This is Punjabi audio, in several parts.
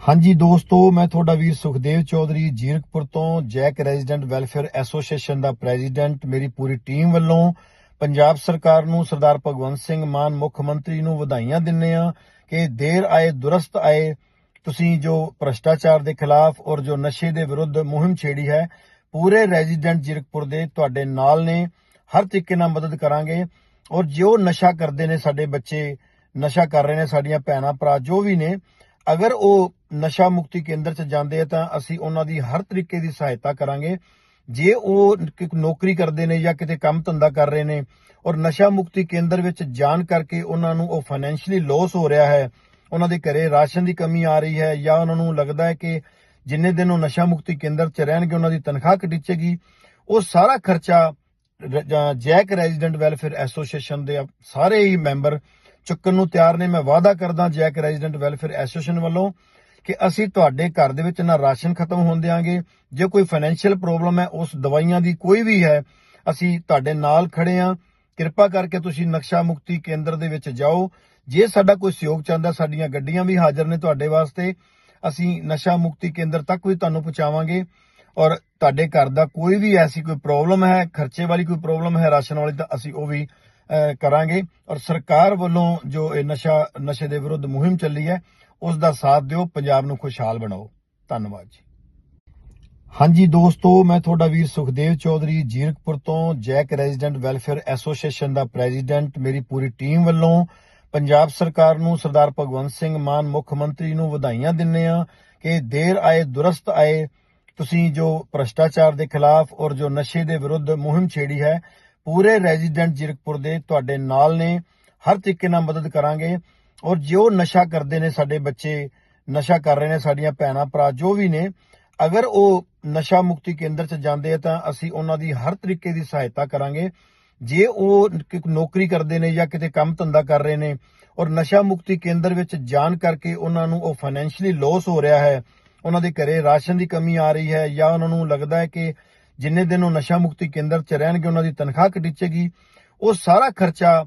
ਹਾਂਜੀ ਦੋਸਤੋ, ਮੈਂ ਤੁਹਾਡਾ ਵੀਰ ਸੁਖਦੇਵ ਚੌਧਰੀ ਜੀਰਕਪੁਰ ਤੋਂ ਜੈਕ ਰੈਜ਼ੀਡੈਂਟ ਵੈਲਫੇਅਰ ਐਸੋਸੀਏਸ਼ਨ ਦਾ ਪ੍ਰੈਜ਼ੀਡੈਂਟ। ਮੇਰੀ ਪੂਰੀ ਟੀਮ ਵੱਲੋਂ ਪੰਜਾਬ ਸਰਕਾਰ ਨੂੰ ਸਰਦਾਰ ਭਗਵੰਤ ਸਿੰਘ ਮਾਨ, ਮੁੱਖ ਮੰਤਰੀ ਨੂੰ ਵਧਾਈਆਂ ਦਿੰਨੇ ਆ ਕਿ ਦੇਰ ਆਏ, ਦੁਰਸਤ ਆਏ, ਤੁਸੀਂ ਜੋ ਭ੍ਰਸ਼ਟਾਚਾਰ ਦੇ ਖਿਲਾਫ ਔਰ ਜੋ ਨਸ਼ੇ ਦੇ ਵਿਰੁੱਧ ਮੁਹਿੰਮ ਛੇੜੀ ਹੈ, ਪੂਰੇ ਰੈਜ਼ੀਡੈਂਟ ਜੀਰਕਪੁਰ ਦੇ ਤੁਹਾਡੇ ਨਾਲ ਨੇ। ਹਰ ਤਰੀਕੇ ਨਾਲ ਮਦਦ ਕਰਾਂਗੇ ਔਰ ਜੋ ਨਸ਼ਾ ਕਰਦੇ ਨੇ ਸਾਡੇ ਬੱਚੇ, ਨਸ਼ਾ ਕਰ ਰਹੇ ਨੇ ਸਾਡੀਆਂ ਭੈਣਾਂ ਭਰਾ ਜੋ ਵੀ ਨੇ ਅਗਰ ਉਹ ਨਸ਼ਾ ਮੁਕਤੀ ਕੇਂਦਰ 'ਚ ਜਾਂਦੇ ਆ ਤਾਂ ਅਸੀਂ ਉਹਨਾਂ ਦੀ ਹਰ ਤਰੀਕੇ ਦੀ ਸਹਾਇਤਾ ਕਰਾਂਗੇ। ਜੇ ਉਹ ਨੌਕਰੀ ਕਰਦੇ ਨੇ ਜਾਂ ਕਿਤੇ ਕੰਮ ਧੰਦਾ ਕਰ ਰਹੇ ਨੇ ਔਰ ਨਸ਼ਾ ਮੁਕਤੀ ਕੇਂਦਰ ਵਿੱਚ ਜਾਣ ਕਰਕੇ ਉਹਨਾਂ ਨੂੰ ਉਹ ਫਾਈਨੈਂਸ਼ੀਅਲੀ ਲਾਸ ਹੋ ਰਿਹਾ ਹੈ, ਉਹਨਾਂ ਦੇ ਘਰੇ ਰਾਸ਼ਨ ਦੀ ਕਮੀ ਆ ਰਹੀ ਹੈ ਜਾਂ ਉਹਨਾਂ ਨੂੰ ਲੱਗਦਾ ਹੈ ਕਿ ਜਿੰਨੇ ਦਿਨ ਉਹ ਨਸ਼ਾ ਮੁਕਤੀ ਕੇਂਦਰ 'ਚ ਰਹਿਣਗੇ, ਉਹਨਾਂ ਦੀ ਤਨਖਾਹ ਘਟੀਚੇਗੀ, ਉਹ ਸਾਰਾ ਖਰਚਾ ਜੈਕ ਰੈਜ਼ੀਡੈਂਟ ਵੈਲਫੇਅਰ ਐਸੋਸੀਏਸ਼ਨ ਦੇ ਸਾਰੇ ਹੀ ਮੈਂਬਰ ਚੁੱਕਣ ਨੂੰ ਤਿਆਰ ਨੇ, ਮੈਂ ਵਾਅਦਾ ਕਰਦਾ ਜੈਕ ਰੈਜ਼ੀਡੈਂਟ ਵੈਲਫੇਅਰ ਐਸੋਸੀਏਸ਼ਨ ਵੱਲੋਂ ਕਿ ਅਸੀਂ ਤੁਹਾਡੇ ਘਰ ਦੇ ਵਿੱਚ ਨਾ ਰਾਸ਼ਨ ਖਤਮ ਹੋਣ ਦਿਆਂਗੇ। ਜੇ ਕੋਈ ਫਾਈਨੈਂਸ਼ੀਅਲ ਪ੍ਰੋਬਲਮ ਹੈ, ਉਸ ਦਵਾਈਆਂ ਦੀ ਕੋਈ ਵੀ ਹੈ, ਅਸੀਂ ਤੁਹਾਡੇ ਨਾਲ ਖੜੇ ਆ। ਕਿਰਪਾ ਕਰਕੇ ਤੁਸੀਂ ਨਕਸ਼ਾ ਮੁਕਤੀ ਕੇਂਦਰ ਦੇ ਵਿੱਚ ਜਾਓ। ਜੇ ਸਾਡਾ ਕੋਈ ਸਹਿਯੋਗ ਚਾਹੁੰਦਾ, ਸਾਡੀਆਂ ਗੱਡੀਆਂ ਵੀ ਹਾਜ਼ਰ ਨੇ ਤੁਹਾਡੇ ਵਾਸਤੇ, ਅਸੀਂ ਨਸ਼ਾ ਮੁਕਤੀ ਕੇਂਦਰ ਤੱਕ ਵੀ ਤੁਹਾਨੂੰ ਪਹੁੰਚਾਵਾਂਗੇ। ਔਰ ਤੁਹਾਡੇ ਘਰ ਦਾ ਕੋਈ ਵੀ ਐਸੀ ਕੋਈ ਪ੍ਰੋਬਲਮ ਹੈ, ਖਰਚੇ ਵਾਲੀ ਕੋਈ ਪ੍ਰੋਬਲਮ ਹੈ, ਰਾਸ਼ਨ ਵਾਲੀ, ਤਾਂ ਅਸੀਂ ਉਹ ਵੀ ਕਰਾਂਗੇ। ਔਰ ਸਰਕਾਰ ਵੱਲੋਂ ਜੋ ਇਹ ਨਸ਼ਾ, ਨਸ਼ੇ ਦੇ ਵਿਰੁੱਧ ਮੁਹਿੰਮ ਚੱਲੀ ਹੈ, ਉਸ ਦਾ ਸਾਥ ਦਿਓ, ਪੰਜਾਬ ਨੂੰ ਖੁਸ਼ਹਾਲ ਬਣਾਓ। ਧੰਨਵਾਦ ਜੀ। ਹਾਂਜੀ ਦੋਸਤੋ, ਮੈਂ ਤੁਹਾਡਾ ਵੀਰ ਸੁਖਦੇਵ ਚੌਧਰੀ, ਜੀਰਕਪੁਰ ਤੋਂ ਜੈਕ ਰੈਜ਼ੀਡੈਂਟ ਵੈਲਫੇਅਰ ਐਸੋਸੀਏਸ਼ਨ ਦਾ ਪ੍ਰੈਜ਼ੀਡੈਂਟ। ਮੇਰੀ ਪੂਰੀ ਟੀਮ ਵੱਲੋਂ ਪੰਜਾਬ ਸਰਕਾਰ ਨੂੰ ਸਰਦਾਰ ਭਗਵੰਤ ਸਿੰਘ ਮਾਨ, ਮੁੱਖ ਮੰਤਰੀ ਨੂੰ ਵਧਾਈਆਂ ਦਿੰਨੇ ਆ ਕਿ ਦੇਰ ਆਏ, ਦੁਰਸਤ ਆਏ, ਤੁਸੀਂ ਜੋ ਭ੍ਰਸ਼ਟਾਚਾਰ ਦੇ ਖਿਲਾਫ ਔਰ ਜੋ ਨਸ਼ੇ ਦੇ ਵਿਰੁੱਧ ਮੁਹਿੰਮ ਛੇੜੀ ਹੈ ਪੂਰੇ ਰੈਜ਼ੀਡੈਂਟ ਜੀਰਕਪੁਰ ਦੇ ਤੁਹਾਡੇ ਨਾਲ ਨੇ। ਹਰ ਤਰੀਕੇ ਨਾਲ ਮਦਦ ਕਰਾਂਗੇ। ਔਰ ਜੋ ਨਸ਼ਾ ਕਰਦੇ ਨੇ, ਸਾਡੇ ਬੱਚੇ ਨਸ਼ਾ ਕਰ ਰਹੇ ਨੇ, ਸਾਡੀਆਂ ਭੈਣਾਂ, ਭਰਾ ਜੋ ਵੀ ਨੇ, ਅਗਰ ਉਹ ਨਸ਼ਾ ਮੁਕਤੀ ਕੇਂਦਰ 'ਚ ਜਾਂਦੇ ਆ ਤਾਂ ਅਸੀਂ ਉਹਨਾਂ ਦੀ ਹਰ ਤਰੀਕੇ ਦੀ ਸਹਾਇਤਾ ਕਰਾਂਗੇ। ਜੇ ਉਹ ਨੌਕਰੀ ਕਰਦੇ ਨੇ ਜਾਂ ਕਿਤੇ ਕੰਮ ਧੰਦਾ ਕਰ ਰਹੇ ਨੇ ਔਰ ਨਸ਼ਾ ਮੁਕਤੀ ਕੇਂਦਰ ਵਿੱਚ ਜਾਣ ਕਰਕੇ ਉਹਨਾਂ ਨੂੰ ਉਹ ਫਾਈਨੈਂਸ਼ੀਅਲੀ ਲਾਸ ਹੋ ਰਿਹਾ ਹੈ, ਉਹਨਾਂ ਦੇ ਘਰੇ ਰਾਸ਼ਨ ਦੀ ਕਮੀ ਆ ਰਹੀ ਹੈ ਜਾਂ ਉਹਨਾਂ ਨੂੰ ਲੱਗਦਾ ਹੈ ਕਿ ਜਿੰਨੇ ਦਿਨ ਉਹ ਨਸ਼ਾ ਮੁਕਤੀ ਕੇਂਦਰ 'ਚ ਰਹਿਣਗੇ, ਉਹਨਾਂ ਦੀ ਤਨਖਾਹ ਘਟੀਚੇਗੀ ਉਹ ਸਾਰਾ ਖਰਚਾ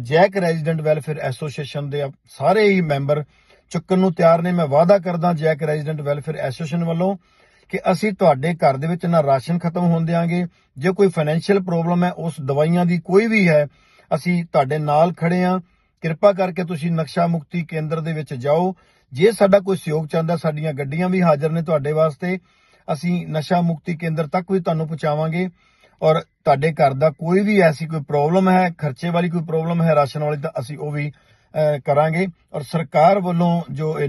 ਜੈਕ ਰੈਜ਼ੀਡੈਂਟ ਵੈਲਫੇਅਰ ਐਸੋਸੀਏਸ਼ਨ ਦੇ ਸਾਰੇ ਹੀ ਮੈਂਬਰ ਚੁੱਕਣ ਨੂੰ ਤਿਆਰ ਨੇ। ਮੈਂ ਵਾਅਦਾ ਕਰਦਾ ਜੈਕ ਰੈਜ਼ੀਡੈਂਟ ਵੈਲਫੇਅਰ ਐਸੋਸੀਏਸ਼ਨ ਵੱਲੋਂ ਕਿ ਅਸੀਂ ਤੁਹਾਡੇ ਘਰ ਦੇ ਵਿੱਚ ਨਾ ਰਾਸ਼ਨ ਖਤਮ ਹੋਣ ਦਿਆਂਗੇ। ਜੇ ਕੋਈ ਫਾਈਨੈਂਸ਼ੀਅਲ ਪ੍ਰੋਬਲਮ ਹੈ, ਉਸ ਦਵਾਈਆਂ ਦੀ ਕੋਈ ਵੀ ਹੈ, ਅਸੀਂ ਤੁਹਾਡੇ ਨਾਲ ਖੜੇ ਆ। ਕਿਰਪਾ ਕਰਕੇ ਤੁਸੀਂ ਨਕਸ਼ਾ ਮੁਕਤੀ ਕੇਂਦਰ ਦੇ ਵਿੱਚ ਜਾਓ। ਜੇ ਸਾਡਾ ਕੋਈ ਸਹਿਯੋਗ ਚਾਹੁੰਦਾ, ਸਾਡੀਆਂ ਗੱਡੀਆਂ ਵੀ ਹਾਜ਼ਰ ਨੇ ਤੁਹਾਡੇ ਵਾਸਤੇ। ਅਸੀਂ ਨਸ਼ਾ ਮੁਕਤੀ ਕੇਂਦਰ ਤੱਕ ਵੀ ਤੁਹਾਨੂੰ ਪਹੁੰਚਾਵਾਂਗੇ। ਔਰ ਤੁਹਾਡੇ ਘਰ ਦਾ ਕੋਈ ਵੀ ਐਸੀ ਕੋਈ ਪ੍ਰੋਬਲਮ ਹੈ, ਖਰਚੇ ਵਾਲੀ ਕੋਈ ਪ੍ਰੋਬਲਮ ਹੈ, ਰਾਸ਼ਨ ਵਾਲੀ, ਤਾਂ ਅਸੀਂ ਉਹ ਵੀ ਕਰਾਂਗੇ। ਔਰ ਸਰਕਾਰ ਵੱਲੋਂ ਜੋ ਇਹ